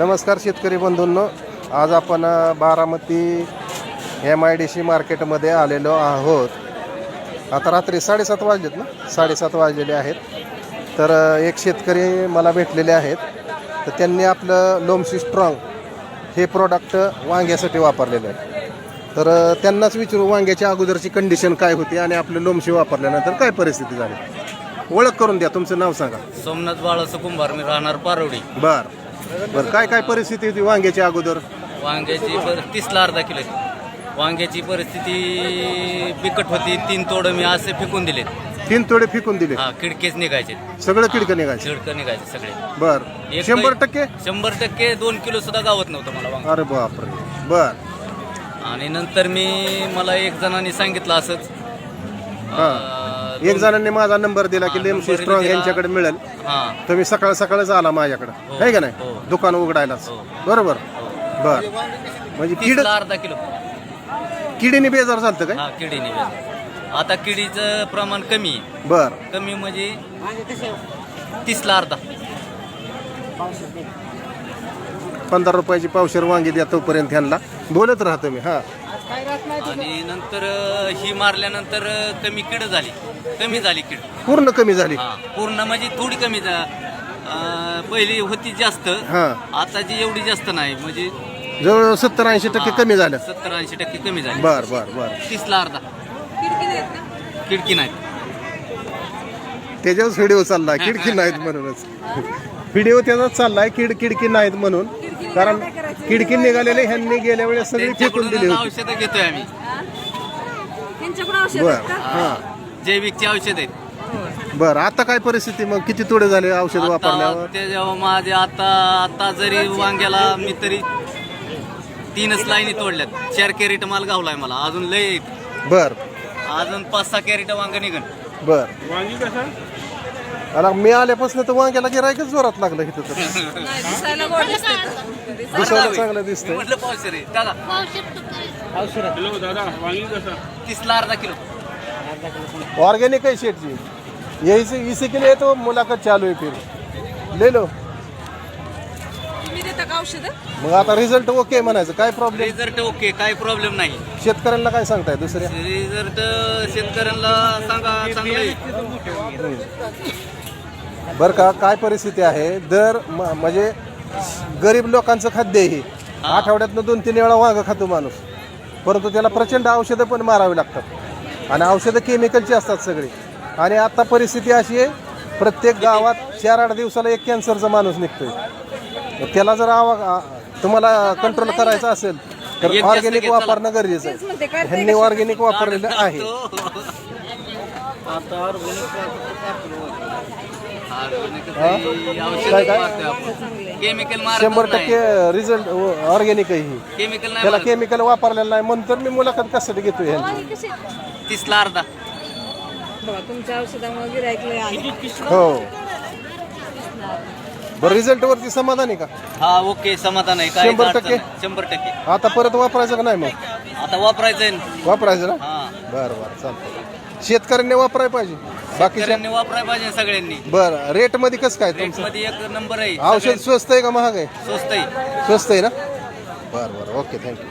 नमस्कार शेतकरी बंधूंनो. आज आपण Baramati M I D C मार्केटमध्ये आलेलो आहोत. आता रात्री साडेसात वाजलेत ना? साडेसात वाजलेले आहेत. तर एक शेतकरी मला भेटलेले आहेत. तर त्यांनी आपलं लोमसी स्ट्रॉंग हे प्रोडक्ट वांग्यासाठी वापरलेलं आहे. तर त्यांनाच विचारू वांग्याच्या अगोदरची कंडिशन काय होती आणि आपलं लोमशी वापरल्यानंतर काय परिस्थिती झाली? ओळख करून द्या तुमचं नाव सांगा. सोमनाथ बाळाचं कुंभार मी राहणार पारवडी बर. बर काय काय परिस्थिती होती वांग्याच्या अगोदर? वांग्याची पर तीसला अर्धा किलो. वांग्याची परिस्थिती बिकट होती तीन तोडं मी असे फेकून दिले तीन तोडे फेकून दिले हा खिडकेच निघायचे. सगळं किडकं निघायचं? झिडकं निघायचे सगळे. बर. एक शंभर टक्के? शंभर टक्के दोन किलो सुद्धा गावत नव्हतं मला वांग. अरे बापरे. बर. आणि नंतर मी मला एक जणांनी सांगितलं असंच. अं, एक जणांनी माझा नंबर दिला की हा, लेमसी स्ट्रॉंग. यांच्याकडे मिळेल. हा. तुम्ही सकाळ सकाळच आला माझ्याकडे. हो. आहे का नाही? हो. दुकान उघडायलाच. हो. बरोबर? बर. म्हणजे किड अर्धा किलो. किडीने बेजार झालं काय? हा किडी निघाली आता किडीचं प्रमाण कमी बर. कमी म्हणजे तीसला अर्धा. पंधरा रुपयाची पावशेर वांगी द्या तोपर्यंत ह्यांना. बोलत राहतो मी हा. आणि नंतर ही मारल्यानंतर कमी किड झाली. कमी झाली किड. पूर्ण कमी झाली. हा पूर्ण म्हणजे थोडी कमी झा- अ, पहिली होती जास्त. हा. आताची एवढी जास्त नाही. म्हणजे जवळ सत्तर ऐंशी टक्के कमी झालं. सत्तर ऐंशी टक्के कमी झाली. बर बर बर. तीसला अर्धा. खिडकी नाही त्याच्यावरच व्हिडिओ चाललाय खिडकी नाहीत म्हणूनच. व्हिडिओ त्याचाच चाललाय किड खिडकी नाहीत म्हणून. कारण खिडकी निघालेले ह्यांनी गेल्या वेळेस सगळी फेकून दिली होती. औषधं घेतोय आम्ही. औषध बर का? हा. जैविकची औषध आहेत. बर आता काय परिस्थिती मग? किती तोडे झाले औषध आता वापरल्यावर? ते जेव्हा माझे आता आता जरी वांग्याला मी तरी तीनच लाईनी तोडल्यात. चार कॅरेट माल गावलाय मला. अजून लय आहेत. बर. अजून पाच सहा कॅरेट वांग निघन. बर. आणि मी आल्यापासून तर वांग्याला गिरायकच जोरात लागलं इथं तर. नाही दिसायला गोड दिसते दिसायला चांगलं दिसतंय. म्हटलं रे दादा. तीसला अर्धा किलो. ऑर्गेनिक है शेठ जी यही से इसी के लिए तो मुलाकात चालू है फिर. ले लो. देता का औषध? मग आता रिझल्ट ओके म्हणायचं. काय प्रॉब्लेम रिझल्ट ओके काही प्रॉब्लेम नाही. शेतकऱ्यांना काय सांगताय दुसऱ्या? रिझल्ट शेतकऱ्यांना सांगा चांगलं आहे. बरं का काय परिस्थिती आहे? दर म- म्हणजे गरीब लोकांचं खाद्य आहे. हे. आठवड्यातनं दोन तीन वेळा वांग खातो माणूस. परंतु त्याला प्रचंड औषधं पण मारावी लागतात. आणि औषधं केमिकलची असतात सगळी. आणि आता परिस्थिती अशी आहे प्रत्येक गावात चार आठ दिवसाला एक कॅन्सरचा माणूस निघतोय. त्याला जर आवा आ- तुम्हाला कंट्रोल करायचं असेल तर एक ऑर्गॅनिक वापरणं गरजेचं तेच आहे म्हणते ह्यांनी ऑर्गॅनिक वापरलेलं आहे. काय काय? केमिकल शंभर टक्के रिझल्ट ऑर्गॅनिक आहे ही. केमिकल त्याला नाही केमिकल वापरलेलं नाही. म्हणून तर मी मुलाखत कशासाठी घेतोय ह्यांची? तीसला अर्धा. बघा तुमच्या औषधामुळे गिरायकले आहे. हो. बरं रिझल्ट वरती समाधान आहे का? हा ओके समाधान आहे. काय शंभर टक्के? शंभर टक्के. आता परत वापरायचं का नाही मग? आता वापरायचंय ना. वापरायचं ना? हा. बरं बरं चालतं शेतकऱ्यांनी वापरायला पाहिजे. बाकीच्या शेतकऱ्यांनी वापरायला पाहिजे सगळ्यांनी. बरं रेटमध्ये कसं काय रेट तुमचं मध्ये एक नंबर आहे. औषध स्वस्त आहे का महाग आहे? स्वस्त आहे. स्वस्त आहे ना? बरं बरं ओके थँक्यू